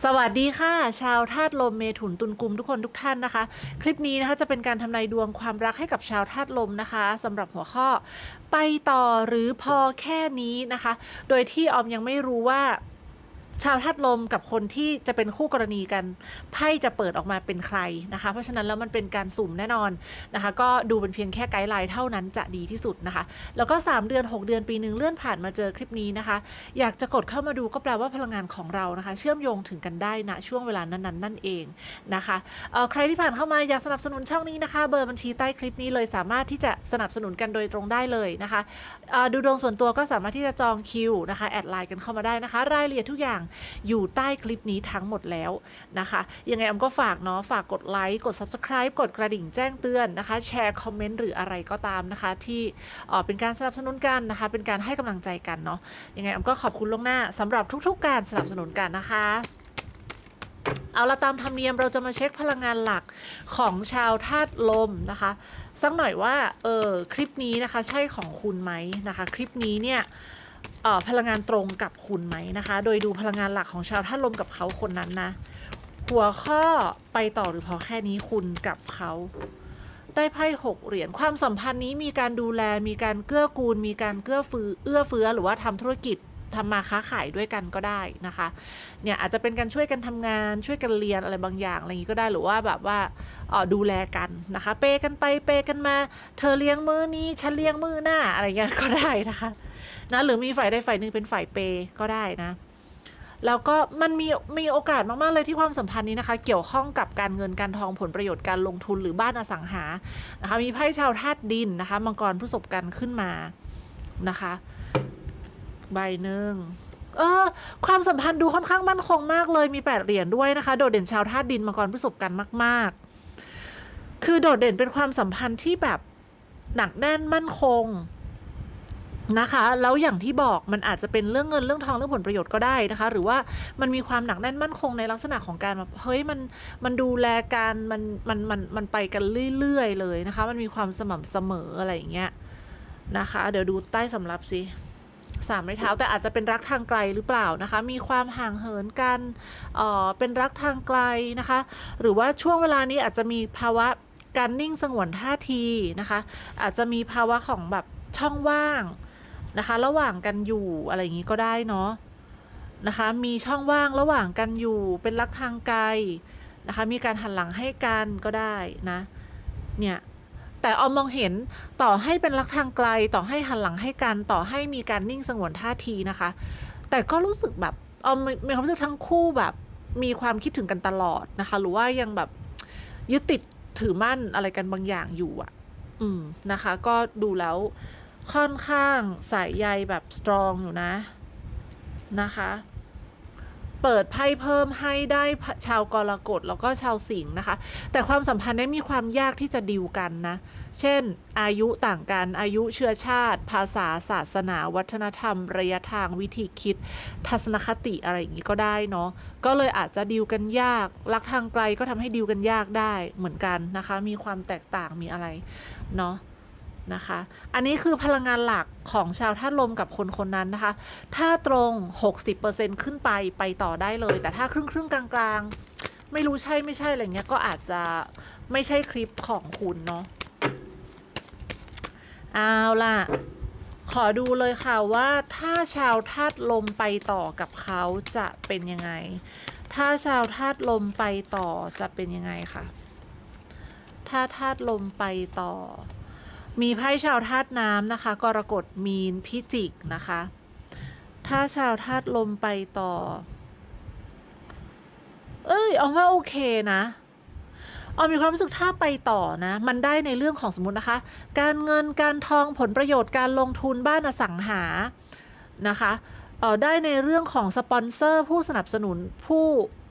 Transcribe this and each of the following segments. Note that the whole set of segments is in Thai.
สวัสดีค่ะ ชาวธาตุลมเมถุนตุลกุมทุกคนทุกท่านนะคะ คลิปนี้นะคะจะเป็นการทำนายดวงความรักให้กับชาวธาตุลมนะคะสำหรับหัวข้อ ไปต่อหรือพอแค่นี้นะคะ โดยที่ออมยังไม่รู้ว่า ชาวธาตุลมกับคนที่จะเป็นคู่กรณีกันไพ่จะเปิดออกมาเป็นใครนะคะ เพราะฉะนั้นแล้วมันเป็นการสุ่มแน่นอนนะคะ ก็ดูเป็นเพียงแค่ไกด์ไลน์เท่านั้นจะดีที่สุดนะคะ แล้วก็ 3 เดือน 6 เดือนปีหนึ่งเลื่อนผ่านมาเจอคลิปนี้นะคะ อยากจะกดเข้ามาดูก็แปลว่าพลังงานของเรานะคะ เชื่อมโยงถึงกันได้ณช่วงเวลานั้นๆนั่นเองนะคะใครที่ผ่านเข้ามาอยากสนับสนุนช่องนี้นะคะ เบอร์บัญชีใต้คลิปนี้เลยสามารถที่จะสนับสนุนกันโดยตรงได้เลยนะคะดูดวงส่วนตัวก็สามารถที่จะจองคิวนะคะแอดไลน์กันเข้ามาได้นะคะ รายละเอียดทุกอย่างอยู่ใต้คลิปนี้ทั้งหมดแล้วนะคะ ยังไงออมก็ฝากเนาะฝากกดไลค์กด subscribe กดกระดิ่งแจ้งเตือนนะคะ แชร์คอมเมนต์หรืออะไรก็ตามนะคะ ที่เป็นการสนับสนุนกันนะคะ เป็นการให้กำลังใจกันเนาะยังไงออมก็ขอบคุณล่วงหน้าสำหรับทุกๆ การสนับสนุนกันนะคะเอาละตามธรรมเนียมเราจะมาเช็คพลังงานหลักของชาวธาตุลมนะคะ สักหน่อยว่าเออคลิปนี้นะคะใช่ของคุณไหมนะคะ คลิปนี้เนี่ย พลังงานตรงกับคุณไหมนะคะ โดยดูพลังงานหลักของชาวธาตุลมกับเขาคนนั้นนะ หัวข้อไปต่อหรือพอแค่นี้คุณกับเขาได้ไพ่หกเหรียญความสัมพันธ์นี้มีการดูแลมีการเกื้อกูล มีการเกื้อฟือเอื้อเฟื้อหรือว่าทำธุรกิจทำมาค้าขายด้วยกันก็ได้นะคะเนี่ยอาจจะเป็นการช่วยกันทำงานช่วยกันเรียนอะไรบางอย่างอะไรอย่างนี้ก็ได้หรือว่าแบบว่าออดูแลกันนะคะ เปย์กันไปเปย์กันมา เธอเลี้ยงมือนี้ฉันเลี้ยงมือหน้าอะไรเงี้ยก็ได้นะคะ นะหรือมีฝ่ายใดฝ่ายหนึ่งเป็นฝ่ายเปย์ก็ได้นะ แล้วก็มันมีมีโอกาสมากๆเลยที่ความสัมพันธ์นี้นะคะ เกี่ยวข้องกับการเงินการทองผลประโยชน์การลงทุนหรือบ้านอสังหานะคะมีไพ่ชาวธาตุดินนะคะมังกรผู้สบกันขึ้นมานะคะ ใบหนึ่งเออความสัมพันธ์ดูค่อนข้างมั่นคงมากเลยมีแปดเหรียญด้วยนะคะ โดดเด่นชาวธาตุดินมังกรผู้สบกันมาก ๆ คือโดดเด่นเป็นความสัมพันธ์ที่แบบหนักแน่นมั่นคง นะคะแล้วอย่างที่บอกมันอาจจะเป็นเรื่องเงินเรื่องทองเรื่องผลประโยชน์ก็ได้นะคะ หรือว่ามันมีความหนักแน่นมั่นคงในลักษณะของการแบบเฮ้ยมันมันดูแลกันมันมันมันมันไปกันเรื่อยๆเลยนะคะ มันมีความสม่ำเสมออะไรอย่างเงี้ยนะคะ เดี๋ยวดูใต้สำรับสิสามไม้เท้าแต่อาจจะเป็นรักทางไกลหรือเปล่านะคะ มีความห่างเหินกันเอ่อเป็นรักทางไกลนะคะ หรือว่าช่วงเวลานี้อาจจะมีภาวะการนิ่งสงวนท่าทีนะคะ อาจจะมีภาวะของแบบช่องว่าง นะคะ ระหว่างกันอยู่อะไรอย่างนี้ก็ได้เนาะนะคะ มีช่องว่างระหว่างกันอยู่เป็นรักทางไกลนะคะ มีการหันหลังให้กันก็ได้นะ เนี่ย แต่ออมมองเห็นต่อให้เป็นรักทางไกล ต่อให้หันหลังให้กัน ต่อให้มีการนิ่งสงวนท่าทีนะคะ แต่ก็รู้สึกแบบออมมีความรู้สึกทั้งคู่แบบมีความคิดถึงกันตลอดนะคะ หรือว่ายังแบบยึดติดถือมั่นอะไรกันบางอย่างอยู่อะ อืมนะคะ ก็ดูแล้ว ค่อนข้างสายใยแบบสตรองอยู่นะ นะคะ เปิดไพ่เพิ่มให้ได้ชาวกรกฎแล้วก็ชาวสิงห์นะคะ แต่ความสัมพันธ์ได้มีความยากที่จะดิวกันนะ เช่น อายุต่างกันอายุเชื้อชาติ ภาษาศาสนา วัฒนธรรม ระยะทางวิธีคิด ทัศนคติอะไรอย่างนี้ก็ได้เนาะก็เลยอาจจะดิวกันยาก รักทางไกลก็ทำให้ดิวกันยากได้เหมือนกันนะคะ มีความแตกต่างมีอะไรเนาะ นะคะ อันนี้คือพลังงานหลักของชาวธาตุลมกับคนคนนั้นนะคะ ถ้าตรง 60%ขึ้นไปไปต่อได้เลย แต่ถ้าครึ่งครึ่งๆกลางๆ ไม่รู้ใช่ไม่ใช่อะไรเงี้ยก็อาจจะไม่ใช่คลิปของคุณเนาะ เอาล่ะ ขอดูเลยค่ะว่าถ้าชาวธาตุลมไปต่อกับเขาจะเป็นยังไง ถ้าชาวธาตุลมไปต่อจะเป็นยังไงค่ะ ถ้าธาตุลมไปต่อ มีไพ่ชาวธาตุน้ำนะคะ กรกฎมีนพิจิกนะคะ ถ้าชาวธาตุลมไปต่อ เอ้ยเอาว่าโอเคนะออมมีความรู้สึกถ้าไปต่อนะ มันได้ในเรื่องของสมมตินะคะ การเงินการทองผลประโยชน์การลงทุนบ้านอสังหานะคะเออได้ในเรื่องของสปอนเซอร์ ผู้สนับสนุนผู้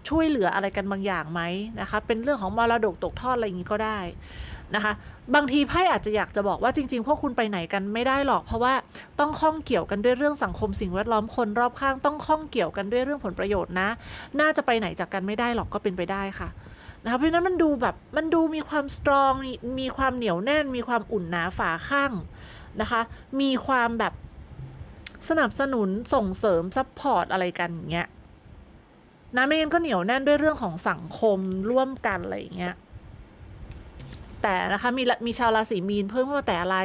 ช่วยเหลืออะไรกันบางอย่างไหมนะคะ เป็นเรื่องของมรดกตกทอดอะไรอย่างนี้ก็ได้ นะคะ บางทีไพ่อาจจะอยากจะบอกว่าจริง ๆ พวกคุณไปไหนกันไม่ได้หรอก เพราะว่าต้องข้องเกี่ยวกันด้วยเรื่องสังคมสิ่งแวดล้อมคนรอบข้าง ต้องข้องเกี่ยวกันด้วยเรื่องผลประโยชน์นะ น่าจะไปไหนจากกันไม่ได้หรอกก็เป็นไปได้ค่ะนะคะเพราะฉะนั้นมันดูแบบมันดูมีความสตรองมีมีความเหนียวแน่น มีความอุ่นหนาฝาข้างนะคะ มีความแบบสนับสนุนส่งเสริมซัพพอร์ตอะไรกันอย่างเงี้ยนะไม่งั้นก็เหนียวแน่นด้วยเรื่องของสังคมร่วมกันอะไรอย่างเงี้ย แต่นะคะมีมีชาวราศีมีนเพิ่มเข้ามาแต่อะไร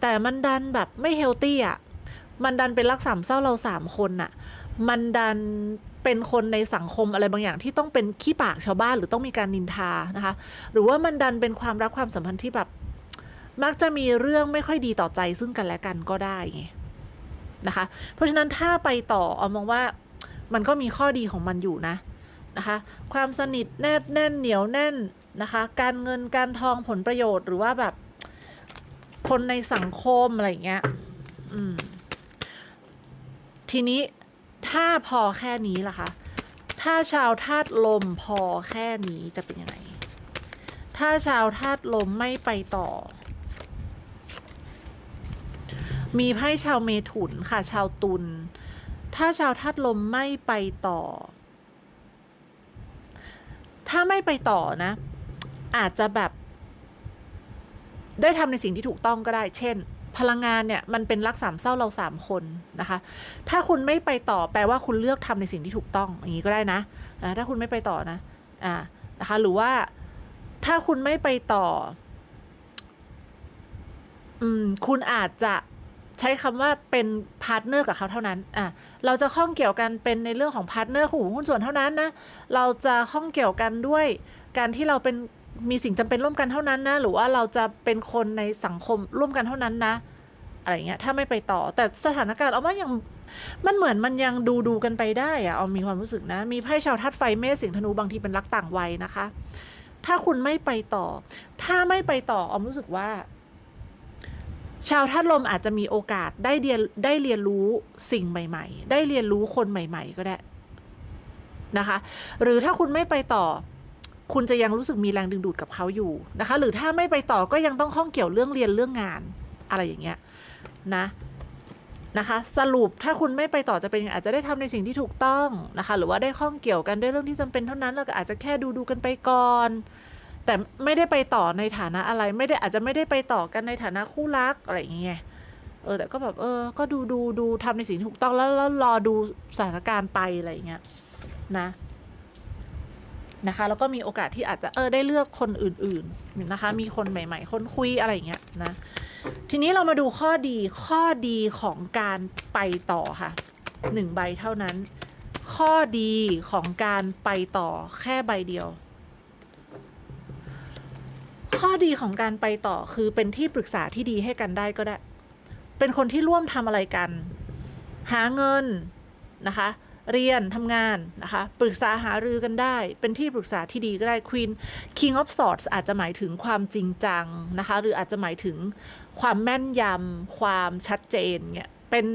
แต่มันดันแบบไม่เฮลตี้อะมันดันเป็นรักสามเศร้าเราสามคนน่ะ มันดันเป็นคนในสังคมอะไรบางอย่างที่ต้องเป็นขี้ปากชาวบ้านหรือต้องมีการนินทานะคะ หรือว่ามันดันเป็นความรักความสัมพันธ์ที่แบบ มักจะมีเรื่องไม่ค่อยดีต่อใจซึ่งกันและกันก็ได้ไงนะคะ เพราะฉะนั้นถ้าไปต่อเอามองว่ามันก็มีข้อดีของมันอยู่นะนะคะ ความสนิทแนบแน่นเหนียวแน่น นะคะ การเงินการทองผลประโยชน์หรือว่าแบบคนในสังคมอะไรอย่างเงี้ยทีนี้ถ้าพอแค่นี้ล่ะคะถ้าชาวธาตุลมพอแค่นี้จะเป็นยังไง ถ้าชาวธาตุลมไม่ไปต่อ มีไพ่ชาวเมถุนค่ะ ชาวตุล ถ้าชาวธาตุลมไม่ไปต่อ ถ้าไม่ไปต่อนะ อาจจะแบบ ได้ทำในสิ่งที่ถูกต้องก็ได้ เช่น พลังงานเนี่ยมันเป็นรักสามเศร้าเราสามคนนะคะ ถ้าคุณไม่ไปต่อแปลว่าคุณเลือกทำในสิ่งที่ถูกต้อง อย่างนี้ก็ได้นะถ้าคุณไม่ไปต่อนะอ่านะคะ หรือว่าถ้าคุณไม่ไปต่อ อืม คุณอาจจะใช้คำว่าเป็นพาร์ทเนอร์กับเขาเท่านั้น อะ เราจะข้องเกี่ยวกันเป็นในเรื่องของพาร์ทเนอร์ของหุ้นส่วนเท่านั้นนะ เราจะข้องเกี่ยวกันด้วยการที่เราเป็น มีสิ่งจำเป็นร่วมกันเท่านั้นนะ หรือว่าเราจะเป็นคนในสังคมร่วมกันเท่านั้นนะ อะไรเงี้ยถ้าไม่ไปต่อ แต่สถานการณ์เอาว่ายังมันเหมือนมันยังดูดูกันไปได้อะเอามีความรู้สึกนะ มีไพ่ชาวทัดไฟเมษสิงห์ธนูบางทีเป็นรักต่างวัยนะคะ ถ้าคุณไม่ไปต่อ ถ้าไม่ไปต่อออมรู้สึกว่า ชาวธาตุลมอาจจะมีโอกาสได้เรียนได้เรียนรู้สิ่งใหม่ ๆ ได้เรียนรู้คนใหม่ ๆ ก็ได้นะคะ หรือถ้าคุณไม่ไปต่อ คุณจะยังรู้สึกมีแรงดึงดูดกับเขาอยู่นะคะ หรือถ้าไม่ไปต่อก็ยังต้องข้องเกี่ยวเรื่องเรียนเรื่องงานอะไรอย่างเงี้ยนะนะคะสรุปถ้าคุณไม่ไปต่อจะเป็นอาจจะได้ทำในสิ่งที่ถูกต้องนะคะ หรือว่าได้ข้องเกี่ยวกันด้วยเรื่องที่จำเป็นเท่านั้นแล้วก็อาจจะแค่ดูดูกันไปก่อน แต่ไม่ได้ไปต่อในฐานะอะไร ไม่ได้อาจจะไม่ได้ไปต่อกันในฐานะคู่รักอะไรอย่างเงี้ยเออแต่ก็แบบเออ ก็ดูดูดูทำในสิ่งที่ถูกต้องแล้วแล้วรอดูสถานการณ์ไปอะไรอย่างเงี้ยนะ นะคะ แล้วก็มีโอกาสที่อาจจะเออได้เลือกคนอื่นๆนะคะ มีคนใหม่ ๆ คนคุยอะไรอย่างเงี้ยนะ ทีนี้เรามาดูข้อดีข้อดีของการไปต่อค่ะหนึ่งใบเท่านั้น ข้อดีของการไปต่อแค่ใบเดียว ข้อดีของการไปต่อคือเป็นที่ปรึกษาที่ดีให้กันได้ก็ได้ เป็นคนที่ร่วมทำอะไรกัน หาเงินนะคะ เรียนทำงานนะคะปรึกษาหารือกันได้ เป็นที่ปรึกษาที่ดีก็ได้ Queen King of Swords อาจจะหมายถึงความจริงจังนะคะหรืออาจจะหมายถึงความแม่นยำความชัดเจนเนี่ยเป็น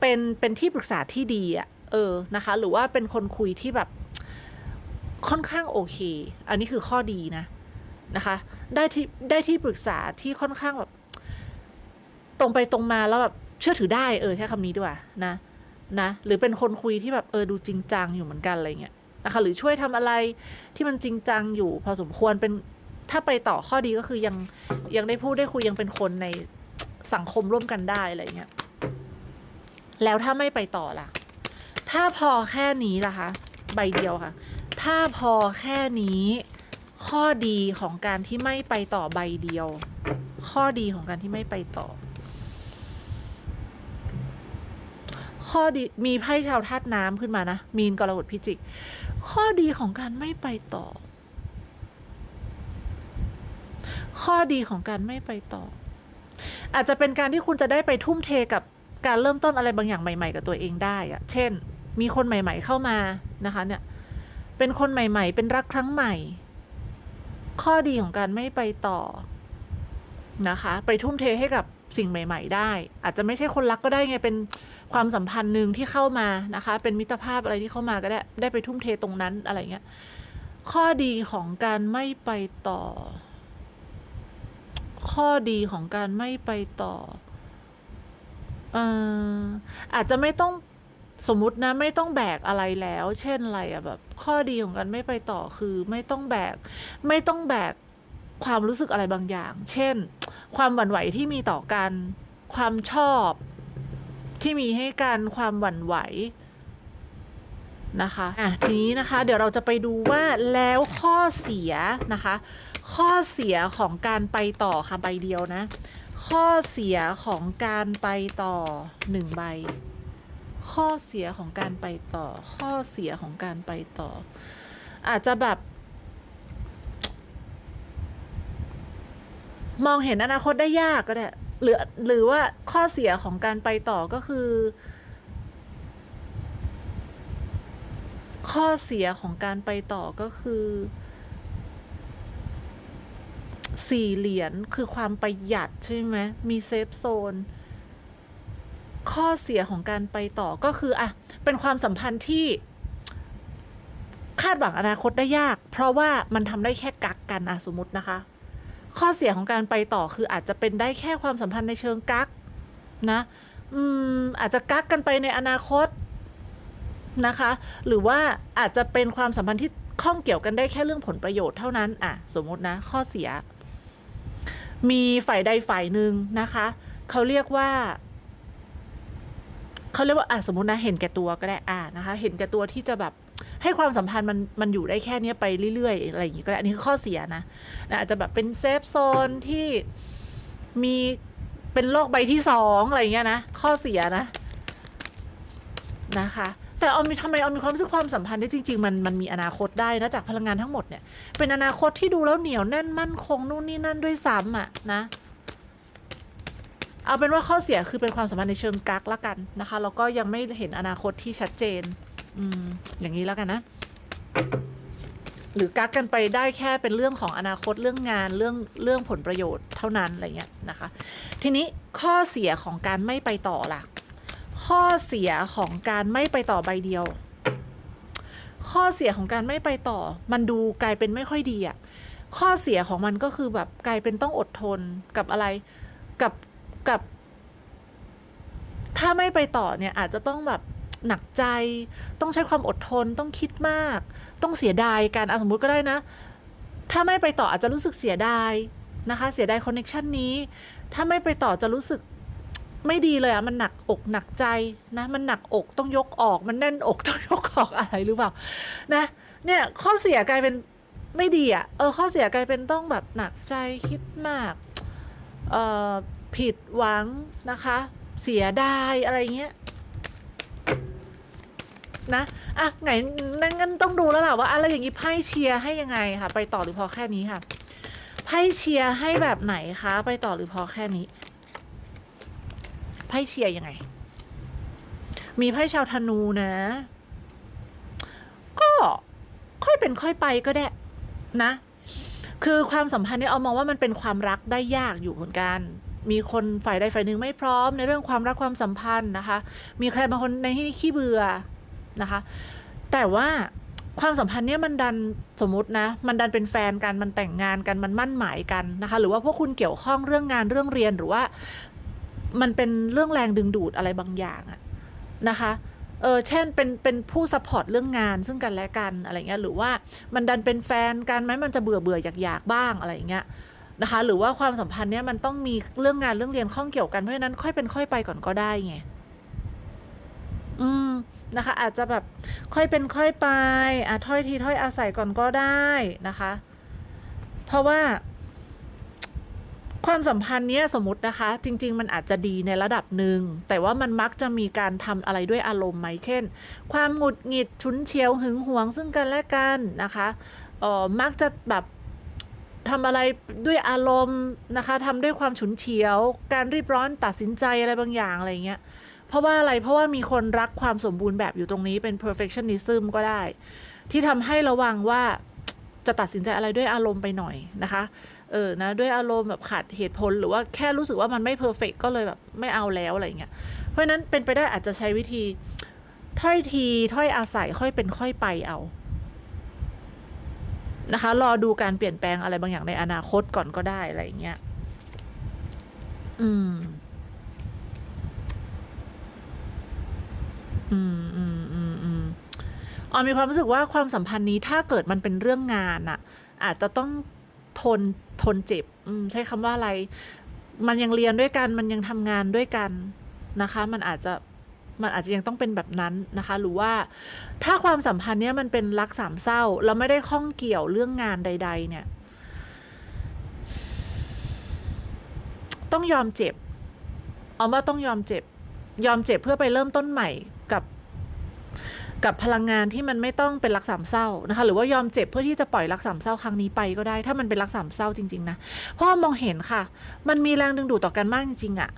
เป็นเป็นที่ปรึกษาที่ดีอะเออนะคะหรือว่าเป็นคนคุยที่แบบค่อนข้างโอเค อันนี้คือข้อดีนะนะคะได้ที่ได้ที่ปรึกษาที่ค่อนข้างแบบตรงไปตรงมาแล้วแบบเชื่อถือได้เออใช้คำนี้ด้วยนะ นะ หรือเป็นคนคุยที่แบบเออดูจริงจังอยู่เหมือนกันอะไรเงี้ยนะคะหรือช่วยทำอะไรที่มันจริงจังอยู่พอสมควรเป็นถ้าไปต่อข้อดีก็คือยังยังได้พูดได้คุยยังเป็นคนในสังคมร่วมกันได้อะไรเงี้ยแล้วถ้าไม่ไปต่อล่ะ ถ้าพอแค่นี้ล่ะคะ ใบเดียวค่ะ ถ้าพอแค่นี้ข้อดีของการที่ไม่ไปต่อใบเดียว ข้อดีของการที่ไม่ไปต่อ ข้อดีมีไพ่ชาวธาตุน้ำขึ้นมานะ มีนกรกฎพิจิก ข้อดีของการไม่ไปต่อ ข้อดีของการไม่ไปต่อ อาจจะเป็นการที่คุณจะได้ไปทุ่มเทกับการเริ่มต้นอะไรบางอย่างใหม่ ๆ กับตัวเองได้อะเช่น มีคนใหม่ ๆ เข้ามานะคะ เนี่ย เป็นคนใหม่ ๆ เป็นรักครั้งใหม่ ข้อดีของการไม่ไปต่อนะคะ ไปทุ่มเทให้กับ สิ่งใหม่ ๆ ได้ อาจจะไม่ใช่คนรักก็ได้ไงเป็นความสัมพันธ์หนึ่งที่เข้ามานะคะ เป็นมิตรภาพอะไรที่เข้ามาก็ได้ได้ไปทุ่มเทตรงนั้นอะไรเงี้ยข้อดีของการไม่ไปต่อ ข้อดีของการไม่ไปต่อเอ่ออาจจะไม่ต้องสมมตินะไม่ต้องแบกอะไรแล้ว เช่นอะไรอะแบบ ข้อดีของการไม่ไปต่อคือไม่ต้องแบก ไม่ต้องแบก ความรู้สึกอะไรบางอย่าง เช่น ความหวั่นไหวที่มีต่อกัน ความชอบที่มีให้กัน ความหวั่นไหวนะคะอะทีนี้นะคะ เดี๋ยวเราจะไปดูว่าแล้วข้อเสียนะคะ ข้อเสียของการไปต่อค่ะใบเดียวนะ ข้อเสียของการไปต่อหนึ่งใบ ข้อเสียของการไปต่อ ข้อเสียของการไปต่อ อาจจะแบบ มองเห็นอนาคตได้ยากก็ได้หรือหรือว่าข้อเสียของการไปต่อก็คือ ข้อเสียของการไปต่อก็คือสี่เหรียญคือความประหยัดใช่ไหมมีเซฟโซน ข้อเสียของการไปต่อก็คืออะเป็นความสัมพันธ์ที่ คาดหวังอนาคตได้ยาก เพราะว่ามันทำได้แค่กักกันอะสมมตินะคะ ข้อเสียของการไปต่อคืออาจจะเป็นได้แค่ความสัมพันธ์ในเชิงกักนะอืมอาจจะกักกันไปในอนาคตนะคะ หรือว่าอาจจะเป็นความสัมพันธ์ที่ข้องเกี่ยวกันได้แค่เรื่องผลประโยชน์เท่านั้นอะสมมตินะ ข้อเสีย มีฝ่ายใดฝ่ายหนึ่งนะคะเขาเรียกว่าเขาเรียกว่าอะสมมตินะเห็นแก่ตัวก็ได้อะนะคะ เห็นแก่ตัวที่จะแบบ ให้ความสัมพันธ์มันมันอยู่ได้แค่เนี้ยไปเรื่อยๆ อะไรอย่างงี้ก็ได้อันนี้คือข้อเสียนะนะอาจจะแบบเป็นเซฟโซนที่มีเป็นโลกใบที่สองอะไรอย่างเงี้ยนะข้อเสียนะนะคะแต่เอามีทำไมเอามีความรู้สึกความสัมพันธ์ที่จริง ๆ มันมันมีอนาคตได้นะจากพลังงานทั้งหมดเนี่ยเป็นอนาคตที่ดูแล้วเหนียวแน่นมั่นคงนู่นนี่นั่นด้วยซ้ำอะนะเอาเป็นว่าข้อเสียคือเป็นความสัมพันธ์ในเชิงกักละกันนะคะแล้วก็ยังไม่เห็นอนาคตที่ชัดเจน อืม อย่างนี้แล้วกันนะ หรือกักกันไปได้แค่เป็นเรื่องของอนาคตเรื่องงานเรื่องเรื่องผลประโยชน์เท่านั้นอะไรเงี้ยนะคะ ทีนี้ข้อเสียของการไม่ไปต่อล่ะ ข้อเสียของการไม่ไปต่อใบเดียว ข้อเสียของการไม่ไปต่อ มันดูกลายเป็นไม่ค่อยดีอะข้อเสียของมันก็คือแบบกลายเป็นต้องอดทนกับอะไรกับกับ ถ้าไม่ไปต่อเนี่ยอาจจะต้องแบบ หนักใจ ต้องใช้ความอดทนต้องคิดมาก ต้องเสียดายกันอะสมมุติก็ได้นะ ถ้าไม่ไปต่ออาจจะรู้สึกเสียดายนะคะ เสียดายคอนเน็ชันนี้ ถ้าไม่ไปต่อจะรู้สึกไม่ดีเลยอะมันหนักอกหนักใจนะ มันหนักอกต้องยกออก มันแน่นอกต้องยกออกอะไรหรือเปล่านะ เนี่ยข้อเสียกลายเป็นไม่ดีอะเออข้อเสียกลายเป็นต้องแบบหนักใจคิดมากเอ่อผิดหวังนะคะ เสียดายอะไรเงี้ย นะอะไงนั่นงั้นต้องดูแล้วแหละว่าอะไรอย่างนี้ไพ่เชียร์ให้ยังไงค่ะ ไปต่อหรือพอแค่นี้ค่ะไพ่เชียร์ให้แบบไหนคะไปต่อหรือพอแค่นี้ไพ่เชียร์ยังไง มีไพ่ชาวธนูนะ ก็ค่อยเป็นค่อยไปก็ได้นะ คือความสัมพันธ์เนี่ยเอามองว่ามันเป็นความรักได้ยากอยู่เหมือนกัน มีคนฝ่ายใดฝ่ายหนึ่งไม่พร้อมในเรื่องความรักความสัมพันธ์นะคะ มีใครบางคนในที่นี้ขี้เบื่อนะคะ แต่ว่าความสัมพันธ์เนี่ยมันดันสมมตินะ มันดันเป็นแฟนกัน มันแต่งงานกัน มันมั่นหมายกันนะคะ หรือว่าพวกคุณเกี่ยวข้องเรื่องงานเรื่องเรียนหรือว่ามันเป็นเรื่องแรงดึงดูดอะไรบางอย่างอะนะคะ เออเช่น เป็น เป็นผู้ซัพพอร์ตเรื่องงานซึ่งกันและกันอะไรเงี้ย หรือว่ามันดันเป็นแฟนกันไหมมันจะเบื่อเบื่ออยากอยากบ้างอะไรเงี้ย นะคะ หรือว่าความสัมพันธ์เนี้ยมันต้องมีเรื่องงานเรื่องเรียนข้องเกี่ยวกันเพราะฉะนั้นค่อยเป็นค่อยไปก่อนก็ได้ไงอืมนะคะ อาจจะแบบค่อยเป็นค่อยไปอะถ้อยทีถ้อยอาศัยก่อนก็ได้นะคะ เพราะว่าความสัมพันธ์เนี้ยสมมตินะคะ จริง ๆ มันอาจจะดีในระดับหนึ่ง แต่ว่ามันมักจะมีการทำอะไรด้วยอารมณ์ไหมเช่น ความหงุดหงิดฉุนเฉียวหึงหวงซึ่งกันและกันนะคะเออมักจะแบบ ทำอะไรด้วยอารมณ์นะคะทำด้วยความฉุนเฉียว การรีบร้อนตัดสินใจอะไรบางอย่างอะไรเงี้ยเพราะว่าอะไรเพราะว่ามีคนรักความสมบูรณ์แบบอยู่ตรงนี้เป็น perfectionism ก็ได้ ที่ทำให้ระวังว่าจะตัดสินใจอะไรด้วยอารมณ์ไปหน่อยนะคะเออนะด้วยอารมณ์แบบขาดเหตุผลหรือว่าแค่รู้สึกว่ามันไม่เพอร์เฟกก็เลยแบบไม่เอาแล้วอะไรเงี้ยเพราะฉะนั้นเป็นไปได้อาจจะใช้วิธีถ้อยทีถ้อยอาศัยค่อยเป็นค่อยไปเอา นะคะ รอดูการเปลี่ยนแปลงอะไรบางอย่างในอนาคตก่อนก็ได้อะไรเงี้ย อืม อืมอืมอืมอืมออมมีความรู้สึกว่าความสัมพันธ์นี้ถ้าเกิดมันเป็นเรื่องงานอะอาจจะต้องทนทนเจ็บ อืม ใช้คำว่าอะไร มันยังเรียนด้วยกัน มันยังทำงานด้วยกันนะคะ มันอาจจะ มันอาจจะยังต้องเป็นแบบนั้นนะคะ หรือว่าถ้าความสัมพันธ์เนี้ยมันเป็นรักสามเศร้าแล้วไม่ได้ข้องเกี่ยวเรื่องงานใด ๆ เนี่ย ต้องยอมเจ็บ เอาว่าต้องยอมเจ็บ ยอมเจ็บเพื่อไปเริ่มต้นใหม่กับกับพลังงานที่มันไม่ต้องเป็นรักสามเศร้านะคะ หรือว่ายอมเจ็บเพื่อที่จะปล่อยรักสามเศร้าครั้งนี้ไปก็ได้ ถ้ามันเป็นรักสามเศร้าจริง ๆ นะเพราะว่ามองเห็นค่ะ มันมีแรงดึงดูดต่อกันมากจริงๆอะ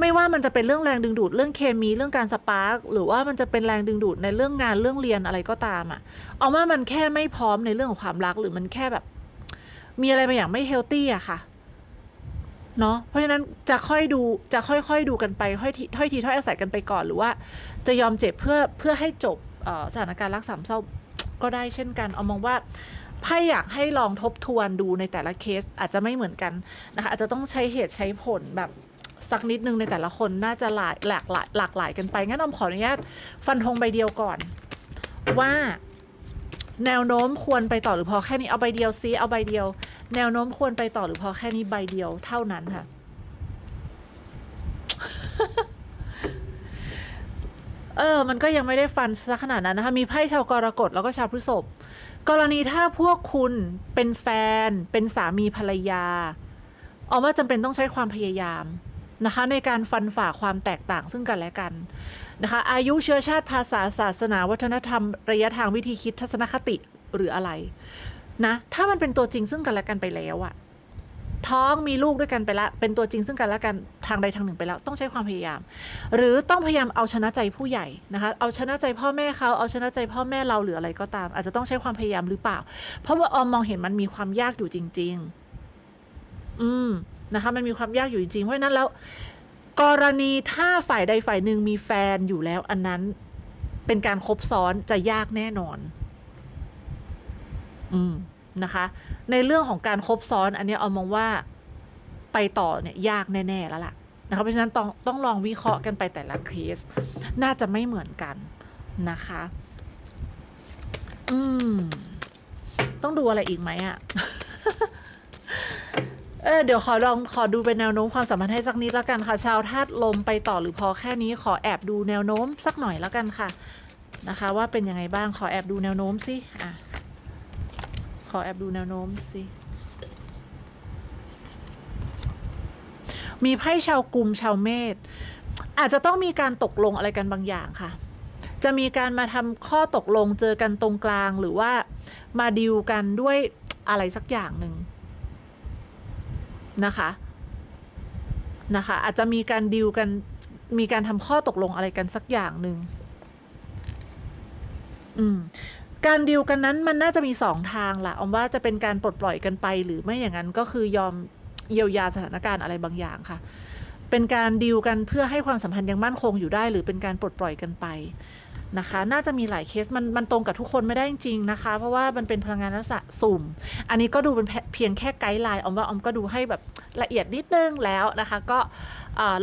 ไม่ว่ามันจะเป็นเรื่องแรงดึงดูดเรื่องเคมีเรื่องการสปาร์กหรือว่ามันจะเป็นแรงดึงดูดในเรื่องงานเรื่องเรียนอะไรก็ตามอะเอาว่ามันแค่ไม่พร้อมในเรื่องของความรักหรือมันแค่แบบ มีอะไรบางอย่างไม่เฮลตี้อะค่ะเนาะเพราะฉะนั้นจะค่อยดูจะค่อยๆดูกันไปค่อยทีถ้อยทีถ้อยอาศัยกันไปก่อนหรือว่า จะยอมเจ็บเพื่อเพื่อให้จบสถานการณ์รักสามเศร้าก็ได้เช่นกัน เอามองว่าไพ่อยากให้ลองทบทวนดูในแต่ละเคสอาจจะไม่เหมือนกันนะคะอาจจะต้องใช้เหตุใช้ผลแบบ สักนิดนึงในแต่ละคนน่าจะหลายหลากหลายหลากหลายกันไป งั้นออมขออนุญาตฟันธงใบเดียวก่อน ว่าแนวโน้มควรไปต่อหรือพอแค่นี้เอาใบเดียวซิเอาใบเดียว แนวโน้มควรไปต่อหรือพอแค่นี้ใบเดียวเท่านั้นค่ะ เออ มันก็ยังไม่ได้ฟันซะขนาดนั้นนะคะ มีไพ่ชาวกรกฎแล้วก็ชาวพฤษภกรณีถ้าพวกคุณเป็นแฟนเป็นสามีภรรยาออมว่าจำเป็นต้องใช้ความพยายาม นะคะในการฟันฝ่าความแตกต่างซึ่งกันและกันนะคะอายุเชื้อชาติภาษาศาสนา วัฒนธรรม ระยะทางวิธีคิดทัศนคติหรืออะไรนะถ้ามันเป็นตัวจริงซึ่งกันและกันไปแล้วอะท้องมีลูกด้วยกันไปล้วเป็นตัวจริงซึ่งกันและกันทางใดทางหนึ่งไปแล้ว ต้องใช้ความพยายาม หรือต้องพยายามเอาชนะใจผู้ใหญ่นะคะ เอาชนะใจพ่อแม่เขาเอาชนะใจพ่อแม่เราหรืออะไรก็ตาม อาจจะต้องใช้ความพยายามหรือเปล่า เพราะว่าออมมองเห็นมันมีความยากอยู่จริง ๆ อืม นะคะมันมีความยากอยู่จริงๆเพราะฉะนั้นแล้ว กรณีถ้าฝ่ายใดฝ่ายหนึ่งมีแฟนอยู่แล้ว อันนั้นเป็นการคบซ้อนจะยากแน่นอน อืมนะคะ ในเรื่องของการคบซ้อน อันนี้เอามองว่าไปต่อเนี่ยยากแน่ ๆ แล้วล่ะนะคะเพราะฉะนั้นต้องต้องลองวิเคราะห์กันไปแต่ละเคส น่าจะไม่เหมือนกันนะคะ อืม ต้องดูอะไรอีกไหมอะ เออเดี๋ยวขอลองขอดูเป็นแนวโน้มความสัมพันธ์ให้สักนิดแล้วกันค่ะ ชาวธาตุลมไปต่อหรือพอแค่นี้ขอแอบดูแนวโน้มสักหน่อยแล้วกันค่ะนะคะ ว่าเป็นยังไงบ้างขอแอบดูแนวโน้มสิอะขอแอบดูแนวโน้มสิมีไพ่ชาวกลุ่มชาวเมษอาจจะต้องมีการตกลงอะไรกันบางอย่างค่ะ จะมีการมาทำข้อตกลงเจอกันตรงกลางหรือว่ามาดีลกันด้วยอะไรสักอย่างหนึ่ง นะคะนะคะ อาจจะมีการดีลกันมีการทำข้อตกลงอะไรกันสักอย่างหนึ่งอืมการดีลกันนั้นมันน่าจะมีสองทางแหละออมว่าจะเป็นการปลดปล่อยกันไป หรือไม่อย่างนั้นก็คือยอมเยียวยาสถานการณ์อะไรบางอย่างค่ะ เป็นการดีลกันเพื่อให้ความสัมพันธ์ยังมั่นคงอยู่ได้ หรือเป็นการปลดปล่อยกันไป นะคะ น่าจะมีหลายเคสมันมันตรงกับทุกคนไม่ได้จริงๆนะคะ เพราะว่ามันเป็นพลังงานลักษณะสุ่ม อันนี้ก็ดูเป็นเพียงแค่ไกด์ไลน์ออมว่าออมก็ดูให้แบบละเอียดนิดนึงแล้วนะคะ ก็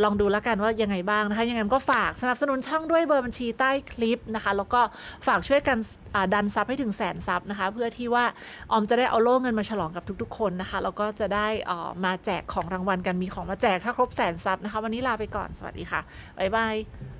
ลองดูแล้วกันว่ายังไงบ้างนะคะ ยังไงก็ฝากสนับสนุนช่องด้วยเบอร์บัญชีใต้คลิปนะคะ แล้วก็ฝากช่วยกันดันซับให้ถึงแสนซับนะคะ เพื่อที่ว่าออมจะได้เอาโล่เงินมาฉลองกับทุกๆ คนนะคะแล้วก็จะได้มาแจกของรางวัลกันมีของมาแจกถ้าครบแสนซับนะคะ วันนี้ลาไปก่อนสวัสดีค่ะบ๊ายบาย